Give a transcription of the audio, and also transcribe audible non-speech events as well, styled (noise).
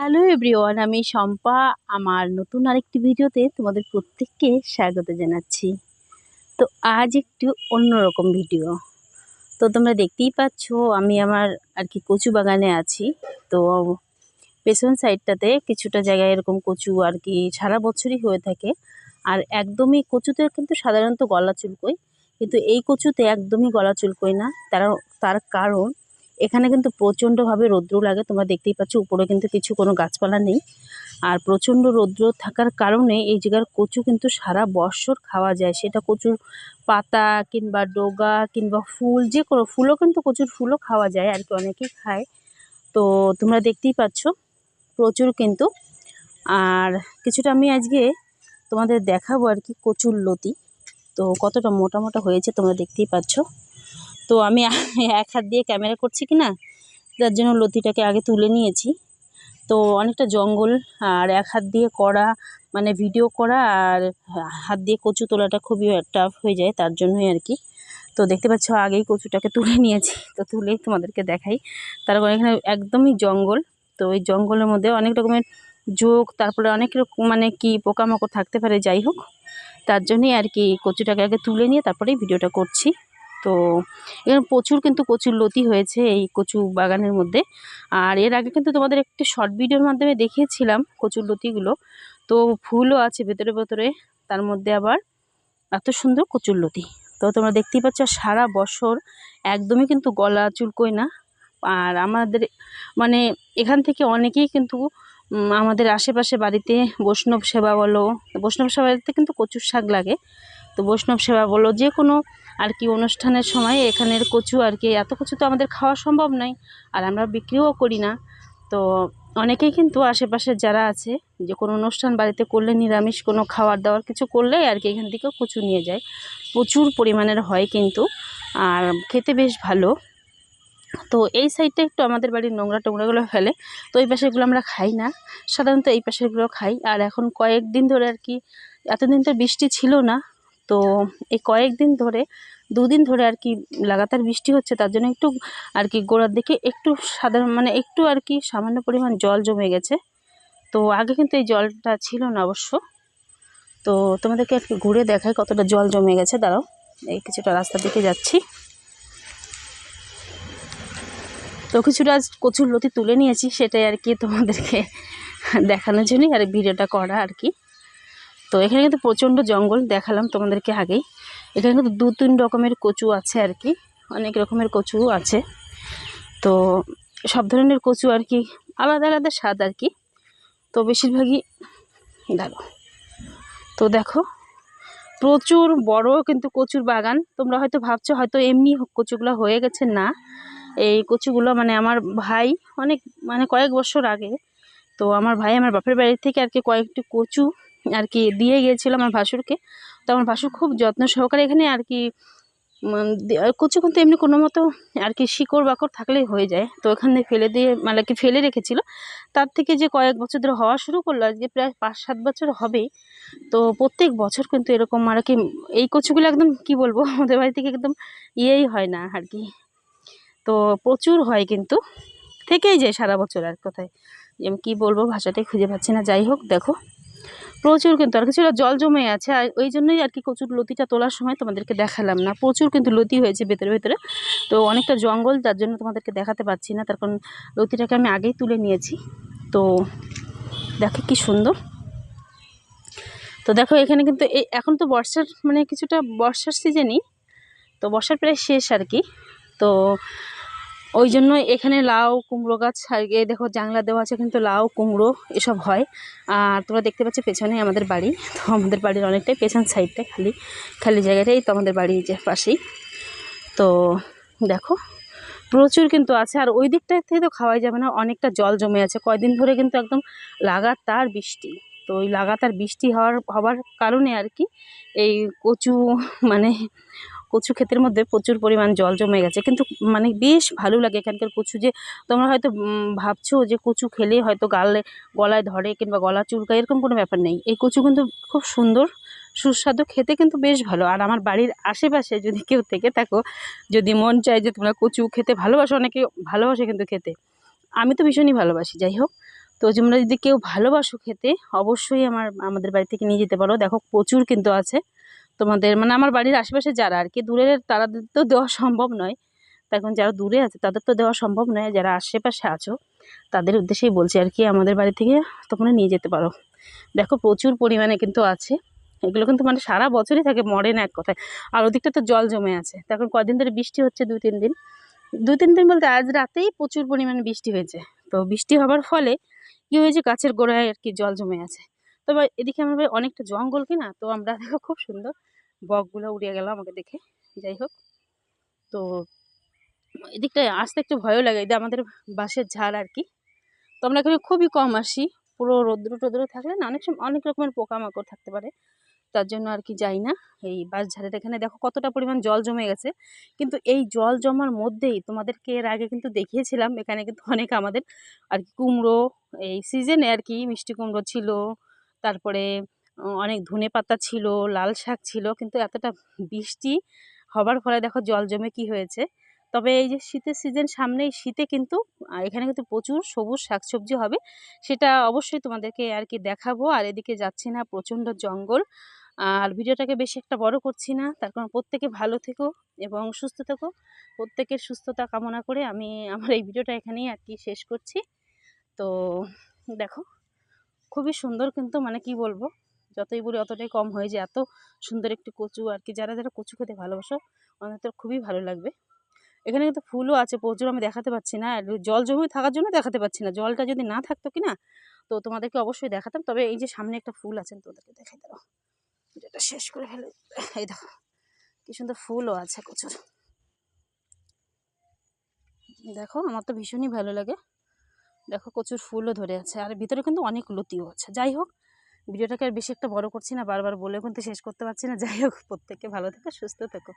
Hello everyone আমি শম্পা। আমার নতুন আরেকটি ভিডিওতে তোমাদের প্রত্যেককে স্বাগত জানাচ্ছি। তো আজ একটু অন্যরকম ভিডিও। তো তোমরা দেখতেই পাচ্ছ, আমি আমার আর কি কচু বাগানে আছি। তো পেছন সাইডটাতে কিছুটা জায়গায় এরকম কচু আর কি সারা বছরই হয়ে থাকে। আর একদমই কচুতে কিন্তু সাধারণত গলা চুলকোয়। কিন্তু এই কচুতে একদমই গলা চুলকোয় না। তার তার কারণ এখানে কিন্তু প্রচণ্ডভাবে রৌদ্র লাগে, তোমরা দেখতেই পাচ্ছ উপরে কিন্তু কিছু কোনো গাছপালা নেই। আর প্রচণ্ড রৌদ্র থাকার কারণে এই জায়গার কচু কিন্তু সারা বৎসর খাওয়া যায়। সেটা কচুর পাতা কিংবা ডোগা কিংবা ফুল, যে কোনো ফুলও কিন্তু কচুর ফুলও খাওয়া যায় আর কি, অনেকেই খায়। তো তোমরা দেখতেই পাচ্ছ প্রচুর কিন্তু। আর কিছুটা আমি আজকে তোমাদের দেখাবো আর কি কচুর লতি। তো কতটা মোটা মোটা হয়েছে তোমরা দেখতেই পাচ্ছ। তো আমি (laughs) এক হাত দিয়ে ক্যামেরা করছি কি না যার জন্য লতিটাকে আগে তুলে নিয়েছি। তো অনেকটা জঙ্গল, আর এক হাত দিয়ে করা মানে ভিডিও করা, আর হাত দিয়ে কচু তোলাটা খুবই টাফ হয়ে যায়, তার জন্যই আর কি। তো দেখতে পাচ্ছ, আগেই কচুটাকে তুলে নিয়েছি। তো তুলেই তোমাদেরকে দেখাই। তারপর এখানে একদমই জঙ্গল। তো ওই জঙ্গলের মধ্যে অনেক রকমের যোগ তারপরে অনেক রকম মানে কি পোকামাকড় থাকতে পারে, যাই হোক। তার জন্যই আর কি কচুটাকে আগে তুলে নিয়ে তারপরেই ভিডিওটা করছি। তো এখানে প্রচুর কিন্তু কচুর লতি হয়েছে এই কচু বাগানের মধ্যে। আর এর আগে কিন্তু তোমাদের একটি শর্ট ভিডিওর মাধ্যমে দেখিয়েছিলাম কচুর লতিগুলো। তো ফুলও আছে ভেতরে ভেতরে। তার মধ্যে আবার এত সুন্দর কচুর লতি। তো তোমরা দেখতেই পাচ্ছ সারা বছর একদমই কিন্তু গলা চুলকোয় না। আর আমাদের মানে এখান থেকে অনেকেই কিন্তু আমাদের আশেপাশে বাড়িতে বৈষ্ণব সেবা বলো, বৈষ্ণব সেবাতে কিন্তু কচুর শাক লাগে। তো বৈষ্ণব সেবা বলো, যে কোনো আর কি অনুষ্ঠানের সময় এখানের কচু আর কি, এত কচু তো আমাদের খাওয়া সম্ভব নয়, আর আমরা বিক্রিও করি না। তো অনেকেই কিন্তু আশেপাশে যারা আছে, যে কোনো অনুষ্ঠান বাড়িতে করলে, নিরামিষ কোনো খাবার দাওয়ার কিছু করলে আর কি এখান থেকে কচু নিয়ে যায়। প্রচুর পরিমাণের হয় কিন্তু, আর খেতে বেশ ভালো। তো এই সাইডটা একটু আমাদের বাড়ির নোংরা টোংরাগুলো ফেলে। তো এই পাশেগুলো আমরা খাই না। সাধারণত এই পাশেরগুলো খাই। আর এখন কয়েকদিন ধরে আর কি, এতদিন তো বৃষ্টি ছিল না, তো এই কয়েকদিন ধরে, দুদিন ধরে আর কি লাগাতার বৃষ্টি হচ্ছে, তার জন্য একটু আর কি গোড়ার দিকে একটু সাধারণ মানে একটু আর কি সামান্য পরিমাণ জল জমে গেছে। তো আগে কিন্তু এই জলটা ছিল না অবশ্য। তো তোমাদেরকে আর কি ঘুরে দেখায় কতটা জল জমে গেছে। দাঁড়াও, এই কিছুটা রাস্তার দিকে যাচ্ছি। তো কিছুটা আজ কচুর লতি তুলে নিয়েছি, সেটাই আর কি তোমাদেরকে দেখানোর জন্যই আর ভিডিওটা করা আর কি। তো এখানে কিন্তু প্রচণ্ড জঙ্গল, দেখালাম তোমাদেরকে আগেই। এখানে কিন্তু দু তিন রকমের কচু আছে আর কি, অনেক রকমের কচু আছে। তো সব ধরনের কচু আর কি, আলাদা আলাদা স্বাদ আর কি। তো বেশিরভাগই দেখো। তো দেখো, প্রচুর বড় কিন্তু কচুর বাগান। তোমরা হয়তো ভাবছ, হয়তো এমনি কচুগুলো হয়ে গেছে, না। এই কচুগুলো মানে আমার ভাই অনেক মানে কয়েক বছর আগে, তো আমার ভাই আমার বাপের বাড়ি থেকে আর কি কয়েকটি কচু আর কি দিয়ে গিয়েছিল আমার ভাসুরকে। তো আমার ভাসুর খুব যত্ন সহকারে এখানে আর কি কচু কিন্তু এমনি কোনো মতো আর কি শিকড় বাকড় থাকলেই হয়ে যায়। তো ওখানে ফেলে দিয়ে মানে কি ফেলে রেখেছিল। তার থেকে যে কয়েক বছর ধরে হওয়া শুরু করল, আজকে প্রায় পাঁচ সাত বছর হবেই তো প্রত্যেক বছর কিন্তু এরকম আর কি, এই কচুগুলো একদম কি বলব (laughs) আমাদের বাড়ি থেকে একদম ইয়েই হয় না আর কি। তো প্রচুর হয় কিন্তু, থেকেই যায় সারা বছর আর কোথায়। আমি কী বলব, ভাষাটাই খুঁজে পাচ্ছি না। যাই হোক, দেখো। প্রচুর কিন্তু আর কিছুটা জল জমে আছে। আর ওই জন্যই আর কি কচুর লতিটা তোলার সময় তোমাদেরকে দেখালাম না। প্রচুর কিন্তু লতি হয়েছে ভেতরে ভেতরে। তো অনেকটা জঙ্গল যার জন্য তোমাদেরকে দেখাতে পারছি না। তার কারণ লতিটাকে আমি আগেই তুলে নিয়েছি। তো দেখো কি সুন্দর। তো দেখো, এখানে কিন্তু এখন তো বর্ষার মানে কিছুটা বর্ষার সিজনই। তো বর্ষার প্রায় শেষ আর কি। তো ওই জন্য এখানে লাউ, কুমড়ো গাছ এই দেখো জাংলা দেওয়া আছে, কিন্তু লাউ, কুমড়ো এসব হয়। আর তোমরা দেখতে পাচ্ছ পেছনে আমাদের বাড়ি। তো আমাদের বাড়ির অনেকটাই পেছন সাইডটা খালি খালি জায়গাটাই তো আমাদের বাড়ির যে পাশেই। তো দেখো, প্রচুর কিন্তু আছে। আর ওই দিকটা থেকে তো খাওয়াই যাবে না, অনেকটা জল জমে আছে। কয়দিন ধরে কিন্তু একদম লাগাতার বৃষ্টি। তো ওই লাগাতার বৃষ্টি হওয়ার হওয়ার কারণে আর কি এই কচু মানে কচু ক্ষেতের মধ্যে প্রচুর পরিমাণ জল জমে গেছে। কিন্তু মানে বেশ ভালো লাগে এখানকার কচু যে তোমরা হয়তো ভাবছ যে কচু খেলে হয়তো গালে, গলায় ধরে কিংবা গলা চুলকায় এরকম কোনো ব্যাপার নেই। এই কচু কিন্তু খুব সুন্দর, সুস্বাদু, খেতে কিন্তু বেশ ভালো। আর আমার বাড়ির আশেপাশে যদি কেউ থেকে থাকো, যদি মন চায় যে তোমরা কচু খেতে ভালোবাসো, অনেকে ভালোবাসে কিন্তু খেতে। আমি তো ভীষণই ভালোবাসি, যাই হোক। তো তোমরা যদি কেউ ভালোবাসো খেতে, অবশ্যই আমার, আমাদের বাড়ি থেকে নিয়ে যেতে পারো। দেখো, প্রচুর কিন্তু আছে। তোমাদের মানে আমার বাড়ির আশেপাশে যারা আর কি, দূরের তাদের তো দেওয়া সম্ভব নয়। এখন যারা দূরে আছে, তাদের তো দেওয়া সম্ভব নয়, যারা আশেপাশে আছো, তাদের উদ্দেশ্যেই বলছি আর কি, আমাদের বাড়ি থেকে তোমরা নিয়ে যেতে পারো। দেখো প্রচুর পরিমাণে কিন্তু আছে। এগুলো কিন্তু মানে সারা বছরই থাকে, মরে না এক কথায়। আর ওদিকটা তো জল জমে আছে। তো এখন কদিন ধরে বৃষ্টি হচ্ছে দুই তিন দিন। দুই তিন দিন বলতে আজ রাতেই প্রচুর পরিমাণে বৃষ্টি হয়েছে। তো বৃষ্টি হবার ফলে কী হয়েছে, গাছের গোড়ায় আর কি জল জমে আছে। তবে এদিকে আমার বাড়ি অনেকটা জঙ্গল কি না তো আমরা দেখো খুব সুন্দর। বকগুলো উড়িয়ে গেল আমাকে দেখে, যাই হোক। তো এদিকটায় আসতে একটু ভয়ও লাগে এটা আমাদের বাঁশের ঝাড় আর কি। তো আমরা এখানে খুবই কম আসি, পুরো রৌদ্র টদ্র থাকলে না, অনেক সময় অনেক রকমের পোকামাকড় থাকতে পারে। তার জন্য আর কি যাই না, এই বাঁশ ঝাড়ের এখানে দেখো কতটা পরিমাণ জল জমে গেছে। কিন্তু এই জল জমার মধ্যেই তোমাদেরকে এর আগে কিন্তু দেখিয়েছিলাম, এখানে কিন্তু অনেক আমাদের আর কি কুমড়ো, এই সিজনে আর কি মিষ্টি কুমড়ো ছিল তারপরে অনেক ধনে পাতা ছিল, লাল শাক ছিল, কিন্তু এতটা বৃষ্টি হবার ফলে দেখো জল জমে কি হয়েছে? তবে এই যে শীতের সিজন সামনে এই শীতে কিন্তু এখানে কিন্তু প্রচুর সবুজ শাকসবজি হবে, সেটা অবশ্যই তোমাদেরকে আর কি দেখাবো। আর এদিকে যাচ্ছি না, প্রচণ্ড জঙ্গল। আর ভিডিওটাকে বেশি একটা বড় করছি না, তার কারণ প্রত্যেকে ভালো থেকো এবং সুস্থ থেকো। প্রত্যেকের সুস্থতা কামনা করে আমি আমার এই ভিডিওটা এখানেই আর কি শেষ করছি। তো দেখো খুবই সুন্দর কিন্তু মানে কি বলব? যতই বলি অতটাই কম হয়ে যায়। এত সুন্দর একটি কচু আর কি, যারা যারা কচু খেতে ভালোবাসো আমাদের তো খুবই ভালো লাগবে। এখানে কিন্তু ফুলও আছে, প্রচুর আমি দেখাতে পাচ্ছি না। আর জল জমে থাকার জন্য দেখাতে পাচ্ছি না। জলটা যদি না থাকতো কি না, তো তোমাদেরকে অবশ্যই দেখাতাম। তবে এই যে সামনে একটা ফুল আছে তোদেরকে দেখাই দাও। ভিডিওটা শেষ করে ফেলে। এই দেখো, কি সুন্দর ফুলও আছে কচুর দেখো, আমার তো ভীষণই ভালো লাগে। দেখো প্রচুর ফুলও ধরে আছে, আর ভিতরে কিন্তু অনেক লতিও আছে। যাই হোক, ভিডিওটাকে আর বেশি একটা বড় করছি না, বারবার বলে কিন্তু শেষ করতে পারছি না। যাই হোক, প্রত্যেককে ভালো থেকো, সুস্থ থেকো।